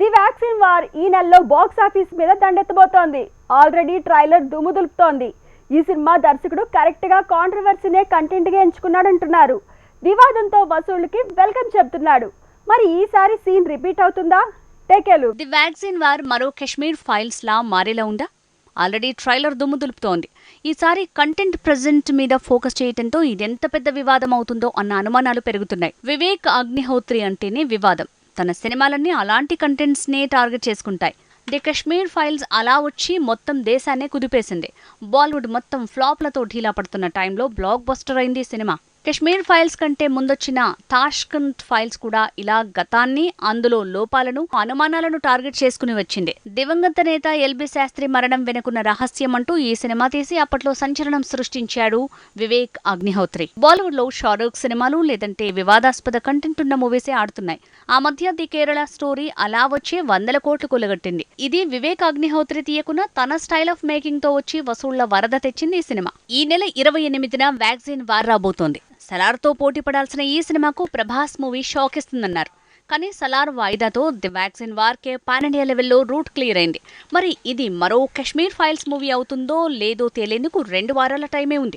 The vaccine war ఈ నెలలో box office మీద దండెత్తబోతోంది. ఆల్రెడీ ట్రైలర్ దుమ్ము దులుపుతోంది ఈ సినిమా దర్శకుడు కరెక్ట్గా కాంట్రవర్సీనే కంటెంట్గా ఎంచుకున్నాడంటున్నారు. వివాదంతో వసూళ్ళకి వెల్కమ్ చెప్తున్నాడు మరి ఈసారి సీన్ రిపీట్ అవుతుందా? టేకేలు ది వ్యాక్సిన్ వార్ మరో కశ్మీర్ ఫైల్స్ లా మారేలా ఉందా? ఆల్రెడీ ట్రైలర్ దుమ్ము దులుపుతోంది ఈసారి కంటెంట్ ప్రజెంట్ మీద ఫోకస్ చేయడంతో ఇదెంత పెద్ద వివాదం అవుతుందో అన్న అనుమానాలు పెరుగుతున్నాయి. వివేక్ అగ్నిహోత్రి అంటేనే వివాదం. తన సినిమాలన్నీ అలాంటి కంటెంట్స్ నే టార్గెట్ చేసుకుంటాయి. ది కశ్మీర్ ఫైల్స్ అలా వచ్చి మొత్తం దేశాన్నే కుదిపేసింది. బాలీవుడ్ మొత్తం ఫ్లాప్లతో ఢీలా పడుతున్న టైంలో బ్లాక్ బస్టర్ అయింది సినిమా. కశ్మీర్ ఫైల్స్ కంటే ముందొచ్చిన తాష్కంత్ ఫైల్స్ కూడా ఇలా గతాన్ని అందులో లోపాలను అనుమానాలను టార్గెట్ చేసుకుని వచ్చింది. దివంగత నేత ఎల్బి శాస్త్రి మరణం వెనుకున్న రహస్యం అంటూ ఈ సినిమా తీసి అప్పట్లో సంచలనం సృష్టించాడు వివేక్ అగ్నిహోత్రి. బాలీవుడ్లో షారూఖ్ సినిమాలు లేదంటే వివాదాస్పద కంటెంట్ ఉన్న మూవీసే ఆడుతున్నాయి. ఆ మధ్య ది కేరళ స్టోరీ అలా వచ్చి వందల కోట్లు కొలగట్టింది. ఇది వివేక్ అగ్నిహోత్రి తీయకున్న తన స్టైల్ ఆఫ్ మేకింగ్తో వచ్చి వసూళ్ళ వరద తెచ్చింది ఈ సినిమా. ఈ నెల ఇరవై ఎనిమిదిన వ్యాక్సిన్ వార్ రాబోతోంది. సలార్తో పోటీ పడాల్సిన ఈ సినిమాకు ప్రభాస్ మూవీ షాక్ ఇస్తుందన్నారు కానీ సలార్ వాయిదాతో ది వ్యాక్సిన్ వార్కే పాన్ ఇండియా లెవెల్లో రూట్ క్లియర్ అయింది. మరి ఇది మరో కశ్మీర్ ఫైల్స్ మూవీ అవుతుందో లేదో తేలేందుకు రెండు వారాల టైమే ఉంది.